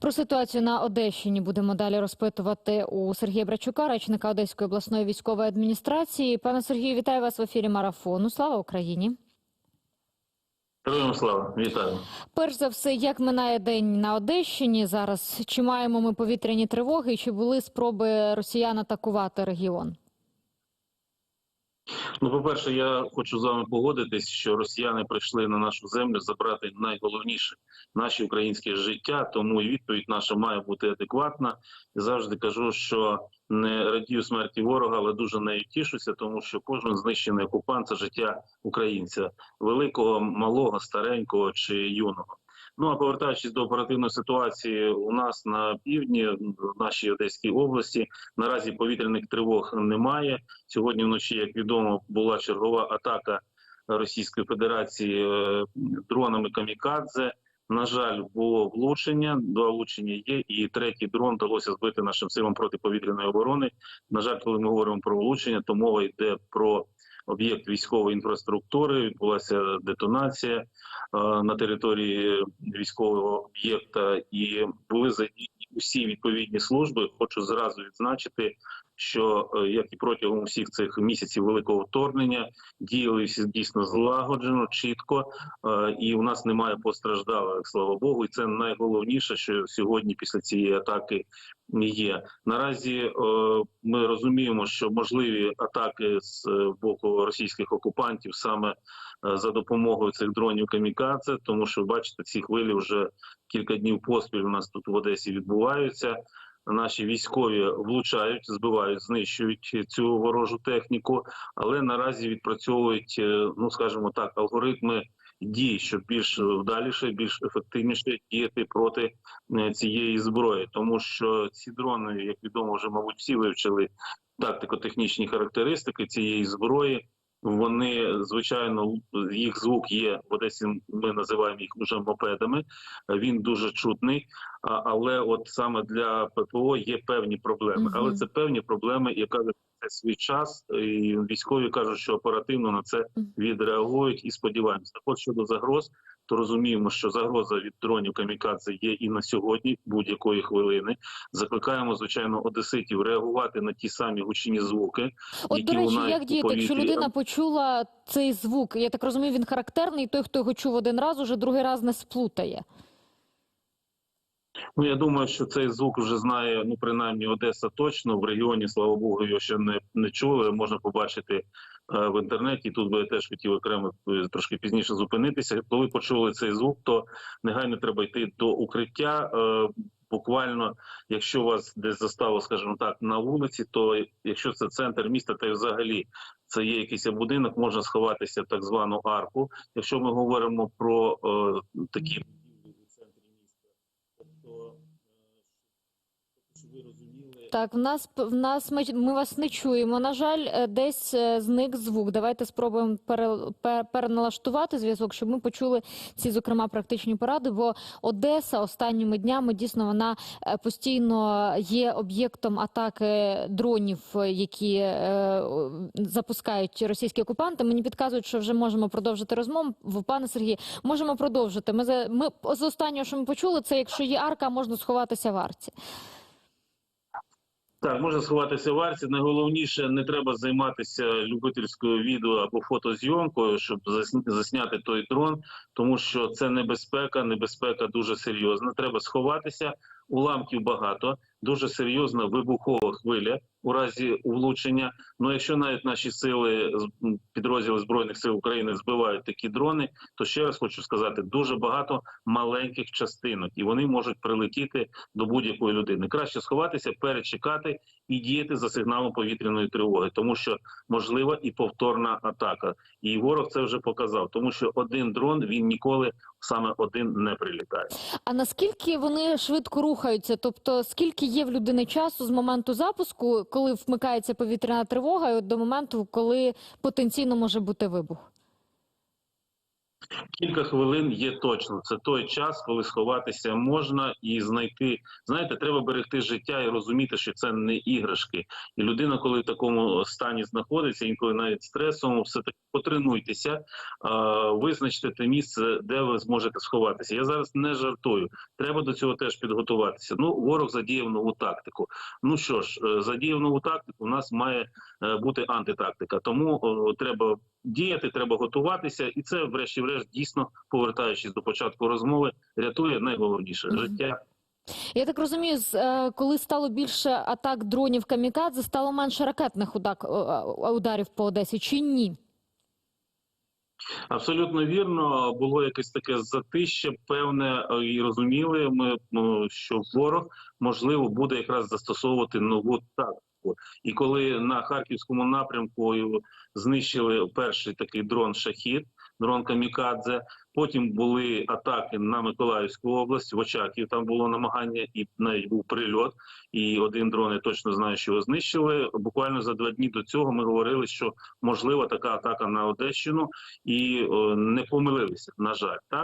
Про ситуацію на Одещині будемо далі розпитувати у Сергія Брачука, речника Одеської обласної військової адміністрації. Пане Сергію, вітаю вас в ефірі марафону. Слава Україні! Героям слава, вітаю. Перш за все, як минає день на Одещині зараз? Чи маємо ми повітряні тривоги? Чи були спроби росіян атакувати регіон? Ну, по-перше, я хочу з вами погодитись, що росіяни прийшли на нашу землю забрати найголовніше наші українське життя. Тому і відповідь наша має бути адекватна. І завжди кажу, що не радію смерті ворога, але дуже нею тішуся, тому що кожен знищений окупант це життя українця, великого, малого, старенького чи юного. Ну а повертаючись до оперативної ситуації, у нас на півдні в нашій Одеській області наразі повітряних тривог немає. Сьогодні вночі, як відомо, була чергова атака Російської Федерації е, дронами камікадзе. На жаль, було влучення. Два влучення є, і третій дрон вдалося збити нашим силам протиповітряної оборони. На жаль, коли ми говоримо про влучення, то мова йде про об'єкт військової інфраструктури. Відбулася детонація е, на території військового об'єкта, і були задіяні усі відповідні служби. Хочу зразу відзначити, що е, як і протягом всіх цих місяців великого вторгнення діяли всі дійсно злагоджено, чітко, е, і у нас немає постраждалих, слава Богу. І це найголовніше, що сьогодні після цієї атаки є. Наразі е, ми розуміємо, що можливі атаки з боку російських окупантів саме за допомогою цих дронів камікадзе, тому що бачите, ці хвилі вже кілька днів поспіль у нас тут в Одесі відбуваються. Наші військові влучають, збивають, знищують цю ворожу техніку, але наразі відпрацьовують, е, ну скажімо так, алгоритми дій, щоб більш вдаліше, більш ефективніше діяти проти е, цієї зброї, тому що ці дрони, як відомо, вже мабуть всі вивчили тактико-технічні характеристики цієї зброї. Вони звичайно їх звук є в Одесі. Ми називаємо їх вже мопедами. Він дуже чутний, але от саме для ППО є певні проблеми. Мгм. Але це певні проблеми, яка це свій час, і військові кажуть, що оперативно на це відреагують і сподіваємося. Так от щодо загроз, то розуміємо, що загроза від дронів камікадзе є і на сьогодні, будь-якої хвилини. Закликаємо звичайно одеситів реагувати на ті самі гучні звуки. От, які до речі, як діяти, якщо людина почула цей звук? Я так розумію, він характерний. Той, хто його чув один раз, уже другий раз не сплутає. Ну я думаю, що цей звук вже знає ну принаймні Одеса точно в регіоні. Слава Богу, його ще не, не чули. Можна побачити е, в інтернеті. Тут би я теж хотів окремо е, трошки пізніше зупинитися. Коли почули цей звук, то негайно треба йти до укриття. Е, Буквально, якщо вас десь застало, скажімо так, на вулиці, то якщо це центр міста, та й взагалі це є якийсь будинок, можна сховатися в так звану арку. Якщо ми говоримо про е, такі будівлі у центрі міста, тобто, е, щоб ви розуміли, Так, в нас в нас ми, ми вас не чуємо. На жаль, е, десь е, зник звук. Давайте спробуємо пере, пер- переналаштувати зв'язок, щоб ми почули ці, зокрема, практичні поради. Бо Одеса останніми днями дійсно вона е, постійно є об'єктом атаки дронів, які е, запускають російські окупанти. Мені підказують, що вже можемо продовжити розмову. Пане Сергій, можемо продовжити. Ми ми з останнього, що ми почули, це якщо є арка, можна сховатися в арці. Так, можна сховатися в арці. Найголовніше не треба займатися любительською відео або фотозйомкою, щоб засня- засняти той дрон, тому що це небезпека, небезпека дуже серйозна. Треба сховатися. Уламків багато, дуже серйозна вибухова хвиля у разі влучення. Ну якщо навіть наші сили підрозділи збройних сил України збивають такі дрони, то ще раз хочу сказати, дуже багато маленьких частинок, і вони можуть прилетіти до будь-якої людини. Краще сховатися, перечекати і діяти за сигналом повітряної тривоги, тому що можлива і повторна атака. І ворог це вже показав, тому що один дрон він ніколи саме один не прилітає. А наскільки вони швидко рухаються? Тобто, скільки є в людини часу з моменту запуску, коли вмикається повітряна тривога, до моменту, коли потенційно може бути вибух? Кілька хвилин є точно. Це той час, коли сховатися можна і знайти. Знаєте, треба берегти життя і розуміти, що це не іграшки. І людина, коли в такому стані знаходиться, інколи навіть стресовому, все таки потренуйтеся, визначте те місце, де ви зможете сховатися. Я зараз не жартую. Треба до цього теж підготуватися. Ну, ворог задіяв нову тактику. Ну що ж, е, задіяв нову тактику, у нас має бути антитактика. Тому треба діяти, треба готуватися, і це, врешті-решт, дійсно повертаючись до початку розмови, рятує найголовніше життя. Я так розумію, е, коли стало більше атак дронів камікадзе, стало менше ракетних е, е, ударів по Одесі, чи ні? Абсолютно вірно, було якесь таке затище, певне, е, і розуміли ми, ну, що ворог можливо буде якраз застосовувати нову тактику. І коли на харківському напрямку знищили перший такий дрон Шахід, дрон Камікадзе. Потім були атаки на Миколаївську область, в Очаків там було намагання, і навіть був прильот. І один дрон я точно знаю, що його знищили. Буквально за два дні до цього ми говорили, що можлива така атака на Одещину, і е, не помилилися. На жаль, так.